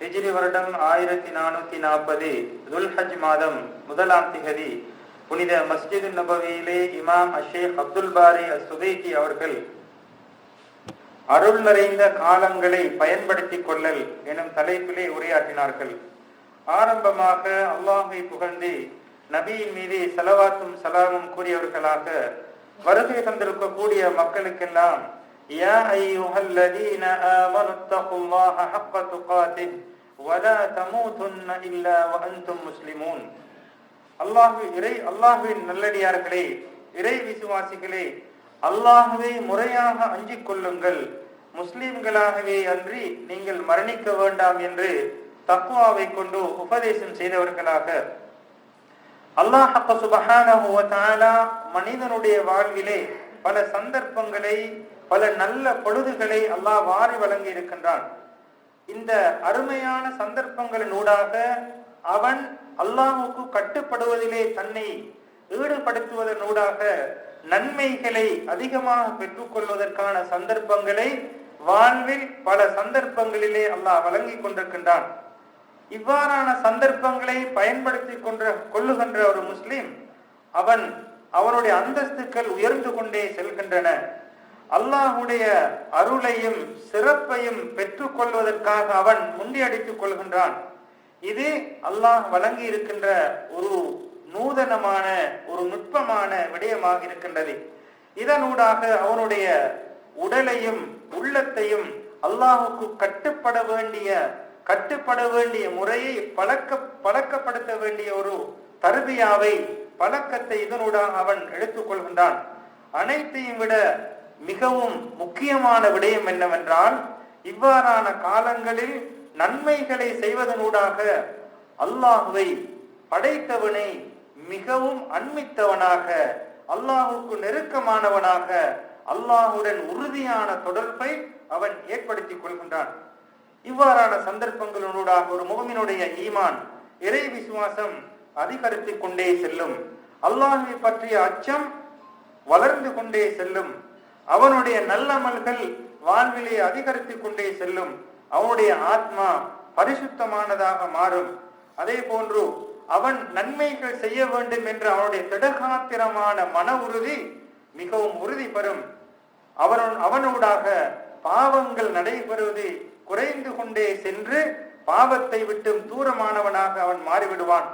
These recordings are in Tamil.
ஹிஜ்ரி வருடம் ஆயிரத்தி நானூத்தி நாற்பது துல்ஹஜ் மாதம் முதலாம் திகதி. புனித மஸ்ஜித் நபவியிலே இமாம் அஷேக் அப்துல் பாரி அசுதேகி அவர்கள் அருள் நிறைந்த காலங்களை பயன்படுத்திக் கொள்ளல் எனும் தலைப்பிலே உரையாற்றினார்கள். ஆரம்பமாக அல்லாஹை புகழ்ந்து நபியின் மீது செலவாத்தும் சலாமும் கூறியவர்களாக வருகை தந்திருக்கக்கூடிய மக்களுக்கெல்லாம் யா ஐயுஹல்லதீன ஆமனு தகுல்லாஹ ஹக்க துகாதிஹ் வலா தமூதுன்ன இல்லா வஅன்தும் முஸ்லிமூன் அல்லாஹு இறை அல்லாஹுவின் நல்லடியார்களே இறை விசுவாசிகளே அல்லாஹுவை முறையாக அஞ்சிக் கொள்ளுங்கள். முஸ்லிம்களாகவே அன்றி நீங்கள் மரணிக்க வேண்டாம் என்று தக்குவாவை கொண்டு உபதேசம் செய்தவர்களாக. அல்லாஹ் சுபஹானஹு வ மனிதனுடைய வாழ்விலே பல சந்தர்ப்பங்களை பல நல்ல பொழுதுகளை அல்லாஹ் வாரி வழங்கி இருக்கின்றான். இந்த அருமையான சந்தர்ப்பங்களின் ஊடாக அவன் அல்லாஹுக்கு கட்டுப்படுவதிலே தன்னை ஈடுபடுத்துவதனூடாக நன்மைகளை அதிகமாக பெற்றுக்கொள்வதற்கான சந்தர்ப்பங்களை வாழ்வில் பல சந்தர்ப்பங்களிலே அல்லாஹ் வழங்கி கொண்டிருக்கின்றான். இவ்வாறான சந்தர்ப்பங்களை பயன்படுத்தி கொன்ற கொள்ளுகின்ற ஒரு முஸ்லிம் அவன் அவனுடைய அந்தஸ்துக்கள் உயர்ந்து கொண்டே செல்கின்றன. அல்லாஹுடைய அருளையும் சிறப்பையும் பெற்றுக் கொள்வதற்காக அவன் முண்டியடித்துக் கொள்கின்றான். இது அல்லாஹ் வழங்கி இருக்கின்ற ஒரு நூதனமான ஒரு நுட்பமான விடயமாக இருக்கின்றது. இதனூடாக அவனுடைய உடலையும் உள்ளத்தையும் அல்லாஹுக்கு கட்டுப்பட வேண்டிய கட்டுப்பட வேண்டிய முறையை பழக்க பழக்கப்படுத்த வேண்டிய ஒரு தருபியாவை பழக்கத்தை இதனூடாக அவன் எடுத்துக்கொள்கின்றான் அனைத்தையும் விட மிகவும் முக்கியமான விடயம் என்னவென்றால் இவ்வாறான காலங்களில் நன்மைகளை செய்வதனூடாக அல்லாஹுவை படைத்தவனை மிகவும் அண்மித்தவனாக அல்லாஹுக்கு நெருக்கமானவனாக அல்லாஹுடன் உறுதியான தொடர்பை அவன் ஏற்படுத்திக் கொள்கின்றான். இவ்வாறான சந்தர்ப்பங்களூடாக ஒரு முகமினுடைய ஈமான் இறை விசுவாசம் அதிகரித்துக் கொண்டே செல்லும். அல்லாஹை பற்றிய அச்சம் வளர்ந்து கொண்டே செல்லும். அவனுடைய நல்லமல்கள் வாழ்விலே அதிகரித்துக் கொண்டே செல்லும். அவனுடைய ஆத்மா பரிசுத்தமானதாக மாறும். அதே போன்று அவன் நன்மைகள் செய்ய வேண்டும் என்ற அவனுடைய திடகாத்திரமான மன உறுதி மிகவும் உறுதி பெறும். அவன் அவனூடாக பாவங்கள் நடைபெறுவது குறைந்து கொண்டே சென்று பாவத்தை விட்டும் தூரமானவனாக அவன் மாறிவிடுவான்.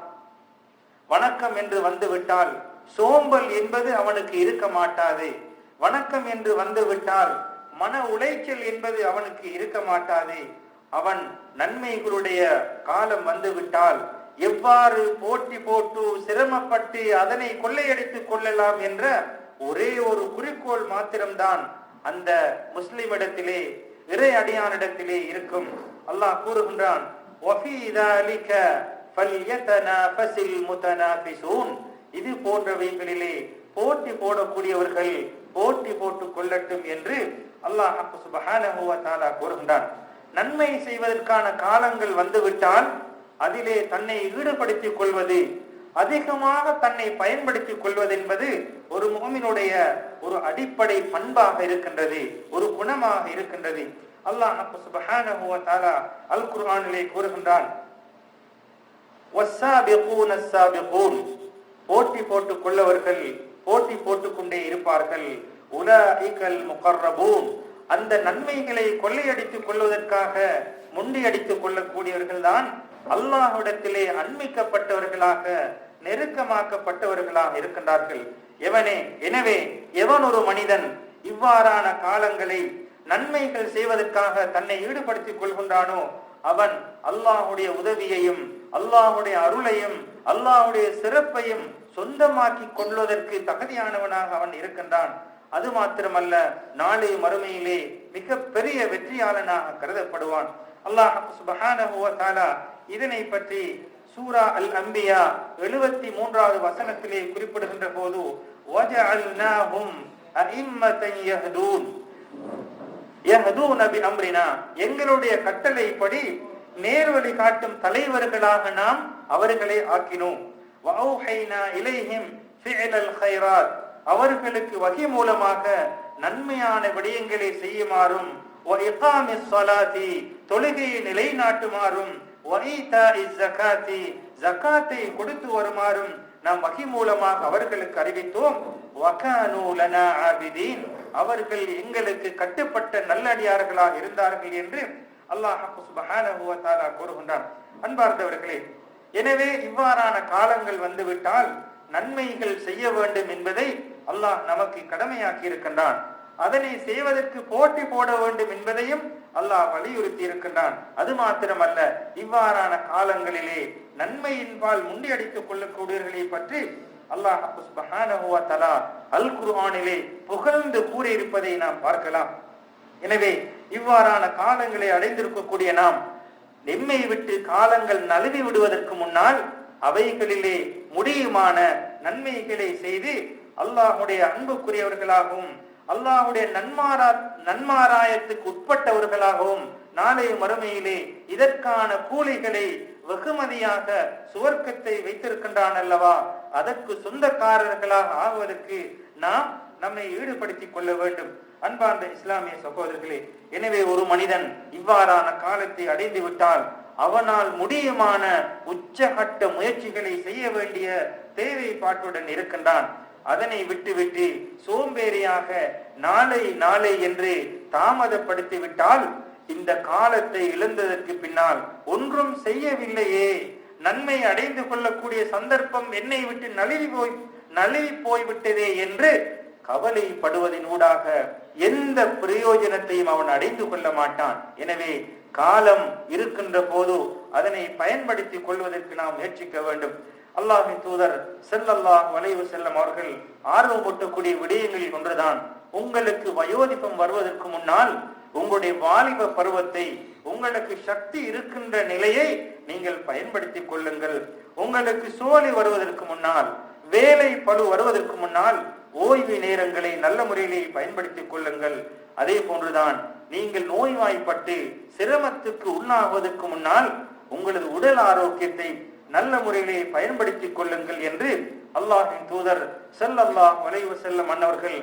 வணக்கம் என்று வந்துவிட்டால் சோம்பல் என்பது அவனுக்கு இருக்க மாட்டாது. வணக்கம் என்று வந்துவிட்டால் மன உளைச்சல் என்பது அவனுக்கு இருக்க மாட்டாது. அவன் நன்மைகளுடைய காலம் வந்துவிட்டால் எவ்வாறு போட்டி போட்டு சிரமப்பட்டு அதனை கொள்ளையடித்துக் கொள்ளலாம் என்ற ஒரே ஒரு குறிக்கோள் மாத்திரம்தான் அந்த முஸ்லிமிடத்திலே இறை அடியானிடத்திலே இருக்கும். அல்லாஹ் கூறுகின்றான் இது போன்றவைகளிலே போட்டி போடக்கூடியவர்கள் போட்டி போட்டுக் கொள்ளட்டும் என்று அல்லாஹ் சுபஹான கூறுகின்றான். நன்மை செய்வதற்கான காலங்கள் வந்துவிட்டால் அதிலே தன்னை ஈடுபடுத்திக் கொள்வது அதிகமாக தன்னை பயன்படுத்திக் கொள்வது என்பது ஒரு முகமினுடைய ஒரு அடிப்படை பண்பாக இருக்கின்றது ஒரு குணமாக இருக்கின்றது. அல்லாஹ் சுபஹானஹு தாலா அல் குர்ஆனிலே கூறுகின்றான். போட்டி போட்டுக் கொள்ளவர்கள் போட்டி போட்டுக்கொண்டே இருப்பார்கள். உலாஇகல் முகர்ரபூன். அந்த நன்மைகளை கொள்ளையடித்துக் கொள்வதற்காக முண்டியடித்துக் கொள்ளக்கூடியவர்கள் தான் அல்லாஹுடத்திலே அண்மிக்கப்பட்டவர்களாக நெருக்கமாக்கப்பட்டவர்களாக இருக்கின்றார்கள். எவனே எனவே எவன் ஒரு மனிதன் இவ்வாறான காலங்களை நன்மைகள் செய்வதற்காக தன்னை ஈடுபடுத்திக் கொள்கின்றானோ அவன் அல்லாஹுடைய உதவியையும் அல்லாஹுடைய அருளையும் அல்லாஹுடைய சிறப்பையும் சொந்தமாக்கி கொள்வதற்கு தகுதியானவனாக அவன் இருக்கின்றான். அது மாத்திரமல்ல நாளை மறுமையிலே மிக பெரிய வெற்றியாளனாக கருதப்படுவான். அல்லாஹ் சுபஹானா இதனை பற்றி சூரா அல் அம்பியா எழுபத்தி மூன்றாவது வசனத்திலே குறிப்பிடுகின்ற போது எங்களுடைய கட்டளைப்படி நேர்வழி காட்டும் தலைவர்களாக நாம் அவர்களை ஆக்கினோம். அவர்களுக்கு வகை மூலமாக நன்மையான விடயங்களை செய்யுமாறும் தொழுகையை நிலைநாட்டுமாறும் ஜக்காத்தை கொடுத்து வருமாறும் நாம் வகை மூலமாக அவர்களுக்கு அறிவித்தோம். அவர்கள் எங்களுக்கு கட்டுப்பட்ட நல்லடியார்களாக இருந்தார்கள் என்று அல்லாஹ் கூறுகின்றார் அன்பார்ந்தவர்களே எனவே இவ்வாறான காலங்கள் வந்துவிட்டால் நன்மைகள் செய்ய வேண்டும் என்பதை அல்லாஹ் நமக்கு கடமையாக்கி இருக்கின்றான். அதனை செய்வதற்கு போட்டி போட வேண்டும் என்பதையும் அல்லாஹ் வலியுறுத்தி இருக்கின்றான். அது மாத்திரமல்ல இவ்வாறான காலங்களிலே நன்மையின்பால் முண்டியடித்துக் கொள்ளக்கூடியவர்களை பற்றி அல்லாஹ் சுப்ஹானஹு அல் குர்ஆனிலே புகழ்ந்து கூறியிருப்பதை நாம் பார்க்கலாம். எனவே இவ்வாறான காலங்களை அடைந்திருக்கக்கூடிய நாம் நிம்மை விட்டு காலங்கள் நழுவி விடுவதற்கு முன்னால் அவைகளிலே முடியுமான நன்மைகளை செய்து அல்லாஹுடைய அன்புக்குரியவர்களாகவும் அல்லாஹுடைய நன்மாரா நன்மாராயத்துக்கு உட்பட்டவர்களாகவும் நாளைய மறுமையிலே இதற்கான கூலிகளை வெகுமதியாக சுவர்க்கத்தை வைத்திருக்கின்றான் அல்லவா? அதற்கு சொந்தக்காரர்களாக ஆகுவதற்கு நாம் நம்மை ஈடுபடுத்திக் கொள்ள வேண்டும். அன்பார்ந்த இஸ்லாமிய சகோதரர்களே எனவே ஒரு மனிதன் இவ்வாறான காலத்தை அடைந்து விட்டால் அவனால் முடியுமான உச்சகட்ட முயற்சிகளை செய்ய வேண்டிய தேவைப்பாட்டுடன் இருக்கின்றான். அதனை விட்டுவிட்டு சோம்பேறியாக நாளை நாளை என்று தாமதப்படுத்தி விட்டால் இந்த காலத்தை இழந்ததற்கு பின்னால் ஒன்றும் செய்யவில்லையே. நன்மை அடைந்து கொள்ளக்கூடிய சந்தர்ப்பம் என்னை விட்டு நழுவி போய் நழுவி போய்விட்டதே என்று கவலைப்படுவதனூடாக எந்த பிரயோஜனத்தையும் அவன் அடைந்து கொள்ள மாட்டான். எனவே காலம் இருக்கின்ற போது அதனை பயன்படுத்திக் கொள்வதற்கு நாம் முயற்சிக்க வேண்டும். அல்லாஹின் தூதர் செல்லல்லாஹ் வளைவு செல்லம் அவர்கள் ஆர்வம் கொட்டக்கூடிய விடயங்களில் ஒன்றுதான். உங்களுக்கு வயோதிபம் வருவதற்கு முன்னால் உங்களுடைய வாலிப பருவத்தை உங்களுக்கு சக்தி இருக்கின்ற நிலையை நீங்கள் பயன்படுத்திக் கொள்ளுங்கள். உங்களுக்கு சோலை வருவதற்கு முன்னால் வேலை பழு வருவதற்கு முன்னால் ஓய்வு நேரங்களை நல்ல முறையிலே பயன்படுத்திக் கொள்ளுங்கள். அதே போன்றுதான் நீங்கள் நோய்வாய்ப்பட்டு சிரமத்துக்கு உண்ணாவதற்கு முன்னால் உங்களது உடல் ஆரோக்கியத்தை நல்ல முறையிலே பயன்படுத்திக் கொள்ளுங்கள் என்று அல்லாஹின் தூதர் செல்லல்லாஹ் வளைவு செல்ல மன்னவர்கள்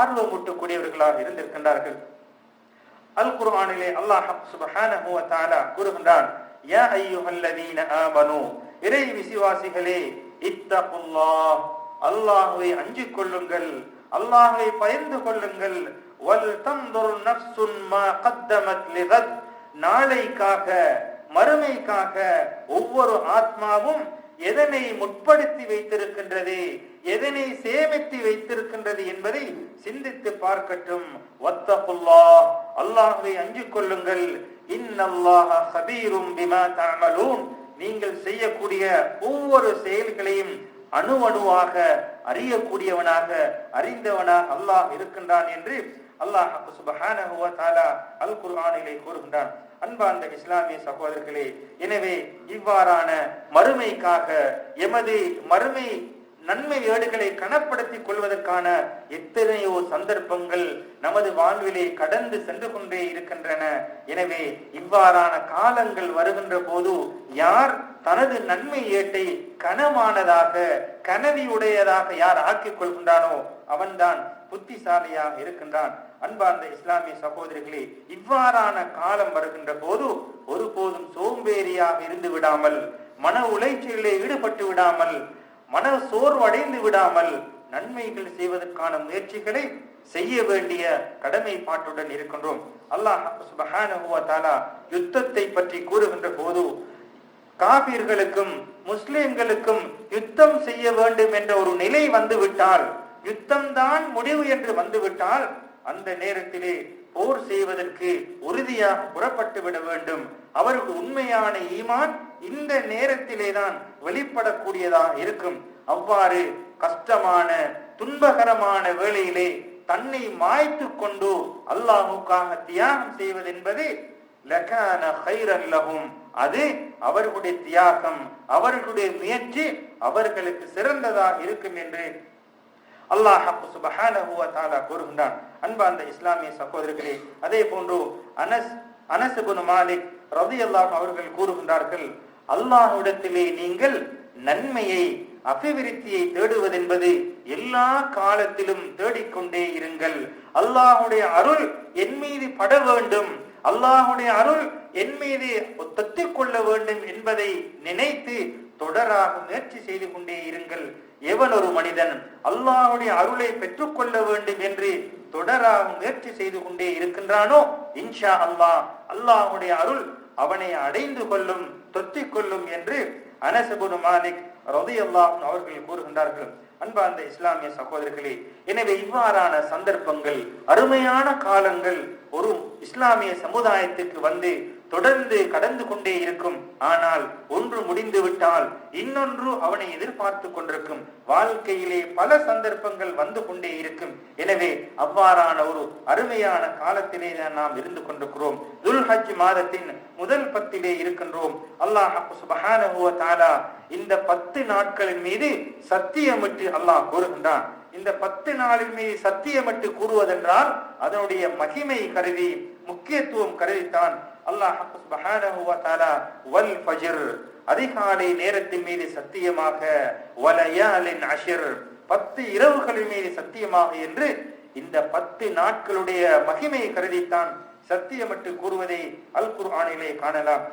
ஆர்வமூட்டக்கூடியவர்களாக இருந்திருக்கின்றார்கள். அல் குர்ஆனிலே அல்லாஹ் சுப்ஹானஹு வ தஆலா கூறுகின்றான் யா அய்யுஹல்லதீன ஆமனு இறை விசுவாசிகளே இத்தகுல்லாஹ் அல்லாஹுவை அஞ்சிக் கொள்ளுங்கள் அல்லாஹை பயந்து கொள்ளுங்கள். வல் தன்துர் நஃப்சுன் மா கத்தமத் லிகத். நாளைக்காக மறுமைக்காக ஒவ்வொரு ஆத்மாவும் எதனை முற்படுத்தி வைத்திருக்கின்றது எதனை சேமித்து வைத்திருக்கின்றது என்பதை சிந்தித்து பார்க்கட்டும். வத்தகுல்லா அல்லாஹை அஞ்சிக் கொள்ளுங்கள். இன்னல்லாஹ ஹபீரும் பிமா தாமலூன் நீங்கள் செய்யக்கூடிய ஒவ்வொரு செயல்களையும் அணு அணுவாக அறியக்கூடியவனாக அறிந்தவனாக அல்லாஹ் இருக்கின்றான் என்று அல்லாஹ் சுபஹானஹு அல் குர்ஆனிலே கூறுகின்றான். அன்பார்ந்த இஸ்லாமிய சகோதரர்களே எனவே இவ்வாறான மறுமைக்காக எமது மறுமை நன்மை ஏடுகளை கனப்படுத்திக் கொள்வதற்கான எத்தனையோ சந்தர்ப்பங்கள் நமது வாழ்விலே கடந்து சென்று கொண்டே இருக்கின்றன. எனவே இவ்வாறான காலங்கள் வருகின்ற போது யார் தனது நன்மை ஏட்டை கனமானதாக கனவியுடையதாக யார் ஆக்கிக் கொள்கின்றானோ அவன்தான் புத்திசாலியாக இருக்கின்றான். அன்பார்ந்த இஸ்லாமிய சகோதரிகளே இவ்வாறான காலம் வருகின்ற போது ஒருபோதும் சோம்பேறியாக இருந்து விடாமல் மன உளைச்சலிலே ஈடுபட்டு விடாமல் மன சோர்வடைந்து விடாமல் நன்மைகள் செய்வதற்கான முயற்சிகளை செய்ய வேண்டிய கடமைப்பாட்டுடன் இருக்கின்றோம். அல்லாஹ் சுப்ஹானஹு தாலா யுத்தத்தை பற்றி கூறுகின்ற போது காபீர்களுக்கும் முஸ்லிம்களுக்கும் யுத்தம் செய்ய வேண்டும் என்ற ஒரு நிலை வந்துவிட்டால் யுத்தம்தான் முடிவு என்று வந்துவிட்டால் அந்த நேரத்திலே போர் செய்வதற்கு உறுதியாக புறப்பட்டு விட வேண்டும். அவருக்கு உண்மையான ஈமான் இந்த நேரத்திலே தான் வெளிப்படக்கூடியதாக இருக்கும். அவ்வாறு கஷ்டமான துன்பகரமான வேளையிலே தன்னை மாய்த்து கொண்டு அல்லாஹுக்காக தியாகம் செய்வது என்பது லகான ஹைரல்லகும் அது அவர்களுடைய தியாகம் அவர்களுடைய முயற்சி அவர்களுக்கு சிறந்ததாக இருக்கும் என்று அல்லாஹ் சுபஹானஹு வ தஆலா கூறுகின்றான். அன்பார்ந்த இஸ்லாமிய சகோதரர்களே அதே போன்று அனஸ் அனஸ் மாலிக் மாலிக் ரலியல்லாஹு அவர்கள் கூறுகின்றார்கள் அல்லாஹ்விடத்திலே நீங்கள் நன்மையை அபிவிருத்தியை தேடுவதென்பது எல்லா காலத்திலும் தேடிக்கொண்டே இருங்கள். அல்லாஹுடைய அருள் என் மீது பட வேண்டும். அல்லாஹுடைய அருள் என் மீது தொத்திக் கொள்ள வேண்டும் என்பதை நினைத்து தொடராக முயற்சி செய்து கொண்டே இருங்கள். எவன் ஒரு மனிதன் அல்லாஹுடைய அருளை பெற்றுக்கொள்ள வேண்டும் என்று தொடராக முயற்சி செய்து கொண்டே இருக்கின்றானோ? இன்ஷா அல்லாஹ் அல்லாஹுடைய அருள் அவனை அடைந்து கொள்ளும் தொத்திக் கொள்ளும் என்று அனசபுன் மாலிக் ரதையல்லா அவர்கள் கூறுகின்றார்கள் அன்பார்ந்த இஸ்லாமிய சகோதரர்களே எனவே இவ்வாறான சந்தர்ப்பங்கள் அருமையான காலங்கள் ஒரு இஸ்லாமிய சமுதாயத்துக்கு வந்து தொடர்ந்து கடந்து கொண்டே இருக்கும். ஆனால் ஒன்று முடிந்து விட்டால் இன்னொன்று அவனை எதிர்பார்த்து கொண்டிருக்கும். வாழ்க்கையிலே பல சந்தர்ப்பங்கள் வந்து கொண்டே இருக்கும். எனவே அவ்வாறான ஒரு அருமையான காலத்திலே தான் நாம் இருந்து கொண்டிருக்கிறோம். துல்ஹஜ் மாதத்தின் முதல் பத்திலே இருக்கின்றோம். அல்லாஹ் சுபஹானஹு தாலா இந்த பத்து நாட்களின் மீது சத்தியமிட்டு அல்லாஹ் கூறுகின்றான். இந்த பத்து நாளின் மீது சத்தியமிட்டு கூறுவதென்றால் அதனுடைய மகிமை கருதி முக்கியத்துவம் கருதித்தான் அல்லாஹ் சுப்ஹானஹு வ தஆலா வல் ஃபஜ்ர். அதிகாலை நேரத்தின் மீது சத்தியமாக வலயாலின் அஷிர். பத்து இரவுகளின் மீது சத்தியமாக என்று இந்த பத்து நாட்களுடைய மகிமையை கருதித்தான் சத்தியமிட்டு கூறுவதை அல் குர்ஆனிலே காணலாம்.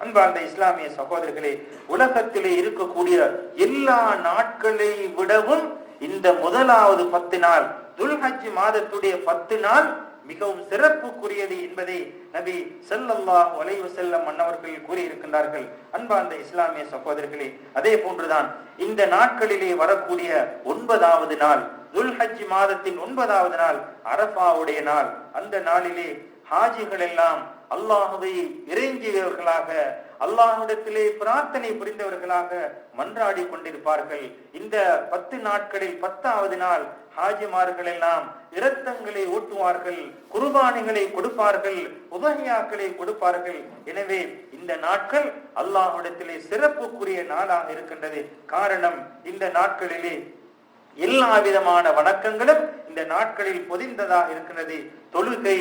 அன்பார்ந்த இஸ்லாமிய சகோதரர்களே உலகத்திலே இருக்கக்கூடிய எல்லா நாட்களை விடவும் இந்த முதலாவது பத்து நாள் துல்ஹஜ் மாதத்துடைய பத்து நாள் மிகவும் சிறப்புக்குரியது என்பதை நபி செல்லல்லா ஒலைவு செல்லம் மன்னவர்கள் கூறியிருக்கின்றார்கள். அன்பார்ந்த இஸ்லாமிய சகோதரர்களே அதே போன்றுதான் இந்த நாட்களிலே வரக்கூடிய ஒன்பதாவது நாள் துல்ஹஜ் மாதத்தின் ஒன்பதாவது நாள் அரபாவுடைய நாள். அந்த நாளிலே ஹாஜிகள் எல்லாம் அல்லாஹுவை இறைஞ்சியவர்களாக அல்லாஹுடத்திலே பிரார்த்தனை புரிந்தவர்களாக மன்றாடி கொண்டிருப்பார்கள். இந்த பத்து நாட்களில் பத்தாவது நாள் ஹாஜிமார்கள் எல்லாம் இரத்தங்களை ஊட்டுவார்கள் குர்பானிகளை கொடுப்பார்கள் உதகையாக்களை கொடுப்பார்கள். எனவே இந்த நாட்கள் அல்லாஹிடத்திலே சிறப்புக்குரிய நாளாக இருக்கின்றது. காரணம் இந்த நாட்களிலே எல்லா விதமான வணக்கங்களும் இந்த நாட்களில் பொதிந்ததாக இருக்கின்றது. தொழுகை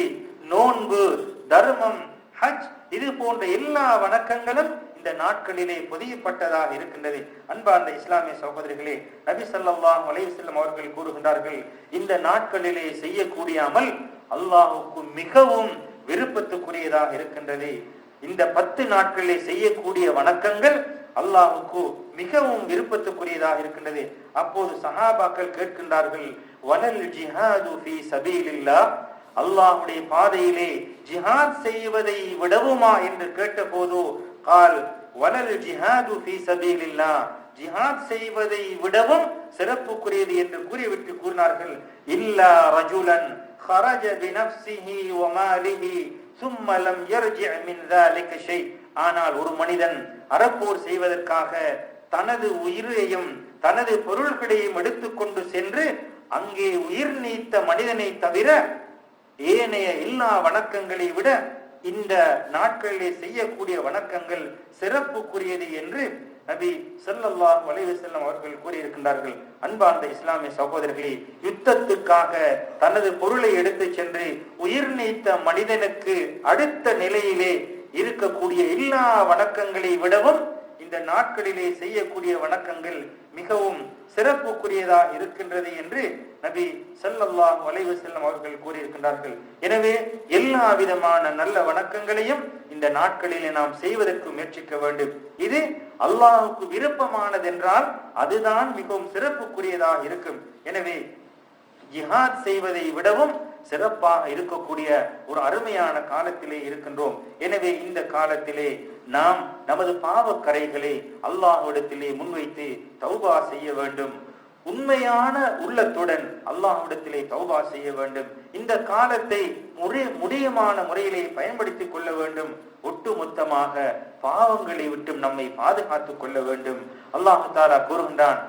நோன்பு தர்மம் ஹஜ் இது போன்ற எல்லா வணக்கங்களும் இந்த நாட்களிலே பொதியப்பட்டதாக இருக்கின்றது. அன்பார்ந்த இஸ்லாமிய சகோதரிகளே நபி ஸல்லல்லாஹு அலைஹி அவர்கள் கூறுகின்றார்கள் இந்த நாட்களிலே செய்யக்கூடிய அமல் அல்லாஹுக்கு மிகவும் விருப்பத்துக்குரியதாக இருக்கின்றது. இந்த பத்து நாட்களிலே செய்யக்கூடிய வணக்கங்கள் அல்லாஹுக்கு மிகவும் விருப்பத்துக்குரியதாக இருக்கின்றது. அப்போது சஹாபாக்கள் கேட்கின்றார்கள் வலல் ஜிஹாது ஃபீ சபீலில்லாஹ்? அல்லாஹ்வுடைய பாதையிலே ஜிஹாத் செய்வதை விடவுமா என்று கேட்டபோது கால் வனல் ஜிஹாது ஃபீ சபீலில்லாஹ் ஜிஹாத் செய்வதை விடவும் சிறப்புக்குரியது என்று கூறிவிட்டு கூறினார்கள் இல்லா ரஜுலன் خرج بنفسه وماله ثم لم يرجع من ذلك شيء ஆனால் ஒரு மனிதன் அறப்போர் செய்வதற்காக தனது உயிரையும் தனது பொருள்களையும் எடுத்துக்கொண்டு சென்று அங்கே உயிர் நீத்த மனிதனை தவிர ஏனைய எல்லா வணக்கங்களை விட இந்த நாட்களிலே செய்யக்கூடிய வணக்கங்கள் சிறப்புக்குரியது என்று நபி செல்லல்லா வலைவு செல்லம் அவர்கள் கூறியிருக்கின்றார்கள். அன்பார்ந்த இஸ்லாமிய சகோதரர்களே யுத்தத்துக்காக தனது பொருளை எடுத்து சென்று உயிர் நீத்த மனிதனுக்கு அடுத்த நிலையிலே இருக்கக்கூடிய எல்லா வணக்கங்களை விடவும் இந்த நாட்களிலே செய்யக்கூடிய வணக்கங்கள் மிகவும் சிறப்புக்குரியதா இருக்கின்றது என்று நபி ஸல்லல்லாஹு வலைவு செல்லம் அவர்கள் கூறியிருக்கின்றார்கள். எனவே எல்லா விதமான நல்ல வணக்கங்களையும் இந்த நாட்களிலே நாம் செய்வதற்கு முயற்சிக்க வேண்டும். இது அல்லாஹுக்கு விருப்பமானதென்றால் அதுதான் மிகவும் சிறப்புக்குரியதா இருக்கும். எனவே ஜிஹாத் செய்வதை விடவும் சிறப்பாக இருக்கக்கூடிய ஒரு அருமையான காலத்திலே இருக்கின்றோம். எனவே இந்த காலத்திலே நாம் நமது பாவக்கரைகளை அல்லாஹ்விடத்திலே முன்வைத்து தௌபா செய்ய வேண்டும். உண்மையான உள்ளத்துடன் அல்லாஹ்விடத்திலே தௌபா செய்ய வேண்டும். இந்த காலத்தை முறை முடியமான முறையிலே பயன்படுத்திக் கொள்ள வேண்டும். ஒட்டுமொத்தமாக பாவங்களை விட்டு நம்மை பாதுகாத்துக் கொள்ள வேண்டும். அல்லாஹு தாரா கூறுகின்றான்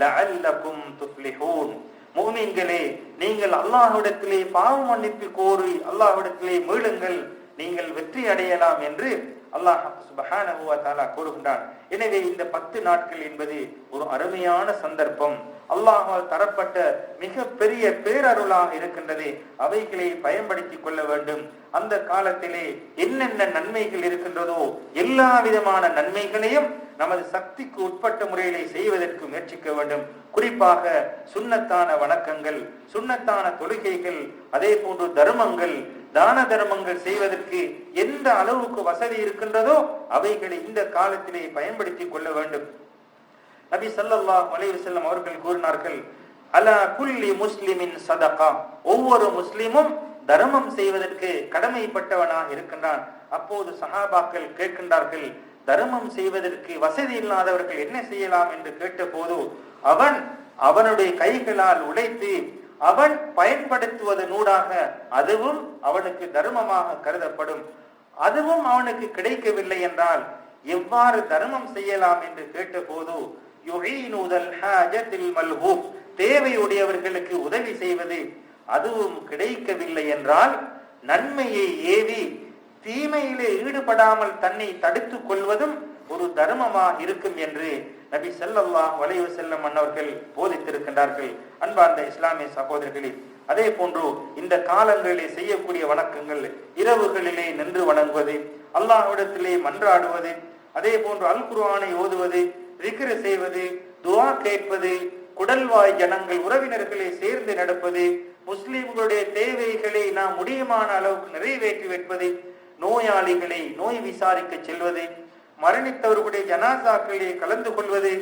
லஅல்லகும் துஃப்லிஹூன். முகமீன்களே நீங்கள் அல்லாஹ்விடத்திலே பாவ மன்னிப்பு கோரி அல்லாஹ்விடத்திலே மீளுங்கள் நீங்கள் வெற்றி அடையலாம் என்று அல்லாஹ் சுபஹானஹு வ கூறுகின்றான். எனவே இந்த பத்து நாட்கள் என்பது ஒரு அருமையான சந்தர்ப்பம். அல்லாஹால் தரப்பட்ட மிக பெரிய பேரருளாக இருக்கின்றது. அவைகளை பயன்படுத்திக் கொள்ள வேண்டும். அந்த காலத்திலே என்னென்ன நன்மைகள் இருக்கின்றதோ எல்லா விதமான நன்மைகளையும் நமது சக்திக்கு உட்பட்ட முறையிலே செய்வதற்கு முயற்சிக்க வேண்டும். குறிப்பாக சுண்ணத்தான வணக்கங்கள் சுண்ணத்தான தொழுகைகள் அதே போன்று தர்மங்கள் தான தர்மங்கள் செய்வதற்கு எந்த அளவுக்கு வசதி இருக்கின்றதோ அவைகளை இந்த காலத்திலே பயன்படுத்திக் கொள்ள வேண்டும். நபி சல்லா மலைவு செல்லம் அவர்கள் கூறினார்கள் அலா குல்லி முஸ்லிமின் சதகா. ஒவ்வொரு முஸ்லிமும் தர்மம் செய்வதற்கு கடமைப்பட்டவனாக இருக்கின்றான். அப்போது சகாபாக்கள் கேட்கின்றார்கள் தர்மம் செய்வதற்கு வசதி இல்லாதவர்கள் என்ன செய்யலாம்? என்று கேட்டபோது அவன் அவனுடைய கைகளால் உழைத்து அவன் பயன்படுத்துவதனூடாக அதுவும் அவனுக்கு தர்மமாக கருதப்படும். அதுவும் அவனுக்கு கிடைக்கவில்லை என்றால் எவ்வாறு தர்மம் செய்யலாம் என்று கேட்டபோது தேவையுடையவர்களுக்கு உதவி செய்வது அதுவும் கிடைக்கவில்லை என்றால் நன்மையை ஏவி தீமையிலே ஈடுபடாமல் தன்னை தடுத்துக் கொள்வதும் ஒரு தர்மமாக இருக்கும் என்று நபி ஸல்லல்லாஹு வளைவு செல்லம் மன்னவர்கள் போதித்திருக்கின்றார்கள். அன்பார்ந்த இஸ்லாமிய சகோதரர்களே அதே போன்று இந்த காலங்களிலே செய்யக்கூடிய வணக்கங்கள் இரவுகளிலே நின்று வணங்குவது அல்லாஹ்விடத்திலே மன்றாடுவது அதே போன்று அல் குருவானை ஓதுவது ரிக்ர செய்வது துவா கேட்பது குடல்வாய் ஜனங்கள் உறவினர்களை சேர்ந்து நடப்பது முஸ்லிம்களுடைய தேவைகளை நாம் முடியுமான அளவுக்கு நிறைவேற்றி வைப்பது நோயாளிகளை நோய் விசாரிக்க செல்வது மரணித்தவர்களுடைய ஜனாசாக்களிலே கலந்து கொள்வது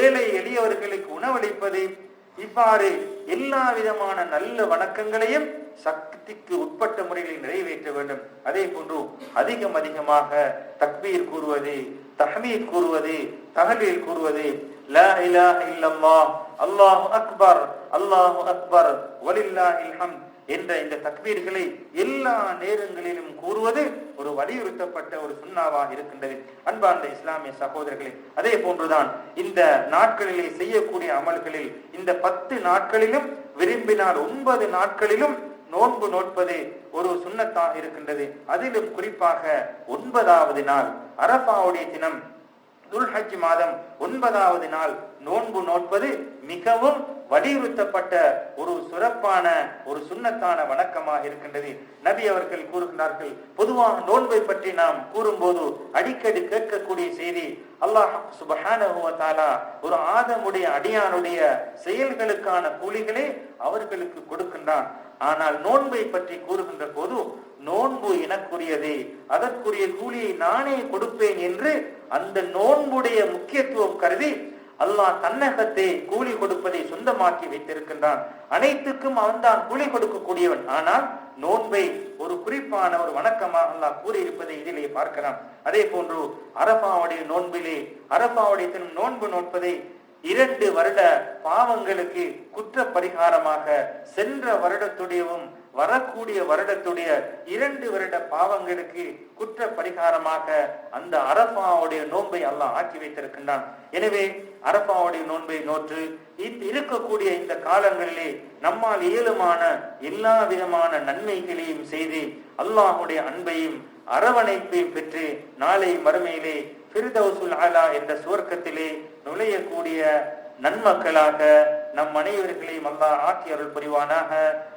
ஏழை எளியவர்களுக்கு உணவளிப்பது இவ்வாறு எல்லா விதமான நல்ல வணக்கங்களையும் சக்திக்கு உட்பட்ட முறையில் நிறைவேற்ற வேண்டும். அதே போன்று அதிகம் அதிகமாக தக்பீர் கூறுவது தஹமீர் கூறுவது தகலீர் கூறுவது லா இலாஹ இல்லம்மா அல்லாஹு அக்பர் அல்லாஹு அக்பர் வலில்லாஹில் ஹம்த் என்ற இந்த தக்பீர்களை எல்லா நேரங்களிலும் கூறுவது ஒரு வலியுறுத்தப்பட்ட ஒரு சுண்ணாவாக இருக்கின்றது. அன்பார்ந்த இஸ்லாமிய சகோதரர்களே அதே போன்றுதான் இந்த நாட்களிலே செய்யக்கூடிய அமல்களில் இந்த பத்து நாட்களிலும் விரும்பினால் ஒன்பது நாட்களிலும் நோன்பு நோட்பது ஒரு சுண்ணத்தாக இருக்கின்றது. அதிலும் குறிப்பாக ஒன்பதாவது நாள் அரபாவுடைய தினம் துல்ஹஜ் மாதம் ஒன்பதாவது நாள் நோன்பு நோட்பது மிகவும் வலியுறுத்தப்பட்ட ஒரு சிறப்பான ஒரு சுண்ணத்தான வணக்கமாக இருக்கின்றது. நபி அவர்கள் கூறுகிறார்கள் பொதுவாக நோன்பை பற்றி நாம் கூறும்போது அடிக்கடி கேட்கக்கூடிய செய்தி அல்லாஹ் சுபஹானா ஒரு ஆதமுடைய அடியானுடைய செயல்களுக்கான கூலிகளை அவர்களுக்கு கொடுக்கின்றான். ஆனால் நோன்பை பற்றி கூறுகின்ற போது நோன்பு எனக்குரியது அதற்குரிய கூலியை நானே கொடுப்பேன் என்று அந்த நோன்புடைய முக்கியத்துவம் கருதி அல்லாஹ் தன்னகத்தை கூலி கொடுப்பதை சொந்தமாக்கி வைத்திருக்கின்றான். அனைத்துக்கும் அவன்தான் கூலி கொடுக்கக்கூடியவன். ஆனால் நோன்பை ஒரு குறிப்பான ஒரு வணக்கமாக அல்லாஹ் கூறியிருப்பதை இதிலே பார்க்கலாம். அதே போன்று அரபாவுடைய நோன்பிலே அரபாவுடைய தினம் நோன்பு நோட்பதை இரண்டு வருட பாவங்களுக்கு குற்ற பரிகாரமாக சென்ற வருடத்துடையவும் வரக்கூடிய வருடத்துடைய இரண்டு வருட பாவங்களுக்கு குற்ற பரிகாரமாக அந்த அரபாவுடைய நோன்பை அல்லாஹ் ஆக்கி வைத்திருக்கின்றான். எனவே அரபாவுடைய நோன்பை நோற்று இ- இருக்கக்கூடிய இந்த காலங்களிலே நம்மால் இயலுமான எல்லா விதமான நன்மைகளையும் செய்து அல்லாஹுடைய அன்பையும் அரவணைப்பையும் பெற்று நாளை மறுமையிலே பிரிதவுசுல் ஆலா என்ற சுவர்க்கத்திலே நுழையக்கூடிய நன்மக்களாக நம் அனைவர்களையும் அல்லாஹ் ஆக்கி அருள் புரிவானாக.